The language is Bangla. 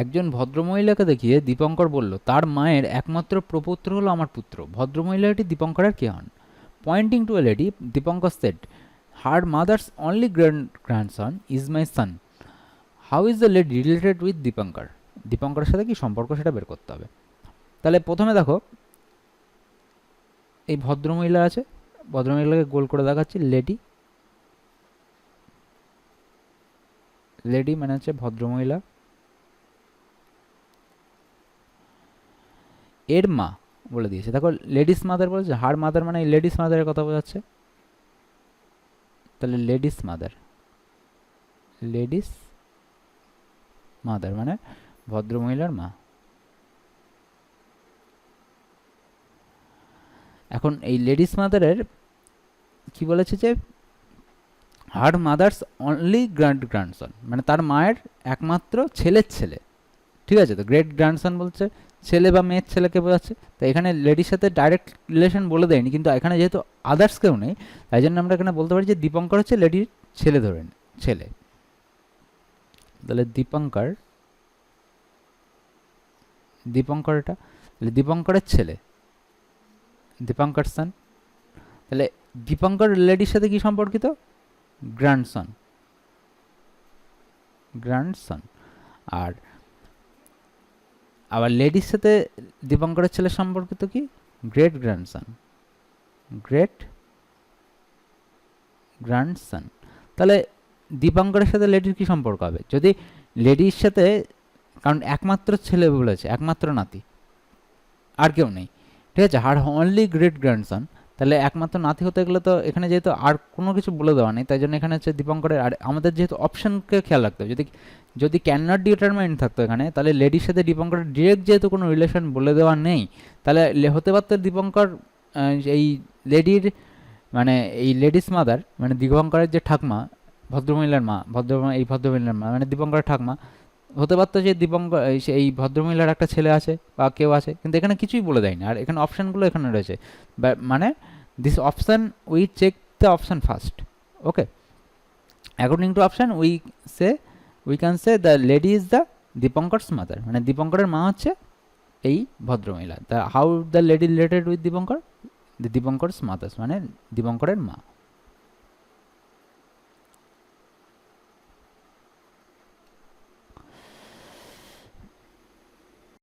একজন ভদ্রমহিলাকে দেখিয়ে দীপঙ্কর বলল, তার মায়ের একমাত্র প্রপুত্র হলো আমার পুত্র। ভদ্রমহিলাটি দীপঙ্করের কে হন? Pointing to a lady Dipankar set her mother's only grand grandson is my son how is the lady related with Dipankar? দীপঙ্করের সাথে কি সম্পর্ক সেটা বের করতে হবে। তাহলে প্রথমে দেখো, এই ভদ্রমহিলা আছে, ভদ্রমহিলাকে গোল করে দেখাচ্ছি লেডি লেডি মানে হচ্ছে ভদ্রমহিলা। এর মা বলে দিয়েছে। দেখো লেডিস মাদার বলেছে হার মাদার মানে লেডিস মাদারের কথা বোঝাচ্ছে। তাহলে লেডিস মাদার লেডিস মাদার মানে ভদ্রমহিলার মা। এখন এই লেডিস মাদারের কি বলেছে যে her mother's only grand grandson মানে তার মায়ের একমাত্র ছেলের ছেলে। ঠিক আছে তো গ্রেট গ্র্যান্ডসন বলছে ছেলে বা মেয়ের ছেলেকে বোঝাচ্ছে। তো এখানে লেডির সাথে ডাইরেক্ট রিলেশন বলে দেয়নি, কিন্তু এখানে যেহেতু আদার্স কেউ নেই, তাই জন্য আমরা এখানে বলতে পারি যে দীপঙ্কর হচ্ছে লেডির ছেলে ধরে নে- ছেলে। তাহলে দীপঙ্কর দীপঙ্কর এটা তাহলে দীপঙ্করের ছেলে, দীপঙ্কর সন তাহলে দীপঙ্কর লেডির সাথে কি সম্পর্কিত? গ্র্যান্ডসন গ্র্যান্ডসন আর আবার লেডির সাথে দীপঙ্করের ছেলে সম্পর্কিত কি? গ্রেট গ্র্যান্ডসন গ্রেট গ্র্যান্ডসন তাহলে দীপঙ্করের সাথে লেডির কি সম্পর্ক হবে? যদি লেডির সাথে, কারণ একমাত্র ছেলে বলেছে, একমাত্র নাতি, আর কেউ নেই। ঠিক আছে? হার অনলি গ্রেট গ্র্যান্ডসন তাহলে একমাত্র নাতি হতে গেলে তো এখানে যেহেতু আর কোনো কিছু বলে দেওয়া নেই, তাই জন্য এখানে হচ্ছে দীপঙ্করের আর আমাদের যেহেতু অপশনকে খেয়াল রাখতে হবে। যদি যদি ক্যান নট ডিটারমাইন থাকতো এখানে, তাহলে লেডির সাথে দীপঙ্করের ডিরেক্ট যেহেতু কোনো রিলেশন বলে দেওয়া নেই, তাহলে হতে পারতো দীপঙ্কর এই লেডির মানে এই লেডিস মাদার মানে দীপঙ্করের যে ঠাকমা, ভদ্রমহিলার মা ভদ্র এই ভদ্রমহিলার মা মানে দীপঙ্করের ঠাকমা হতে পারতো যে দীপঙ্কর, এই ভদ্রমহিলার একটা ছেলে আছে বা কেউ আছে, কিন্তু এখানে কিছুই বলে দেয়নি। আর এখানে অপশানগুলো এখানে রয়েছে। মানে this option we check the option first okay according to option we say we can say the lady is the Dipankar's mother মানে দীপঙ্করের মা হচ্ছে এই ভদ্রমহিলা। The how the lady related with Dipankar? The Dipankar's mother's মানে দীপঙ্করের মা।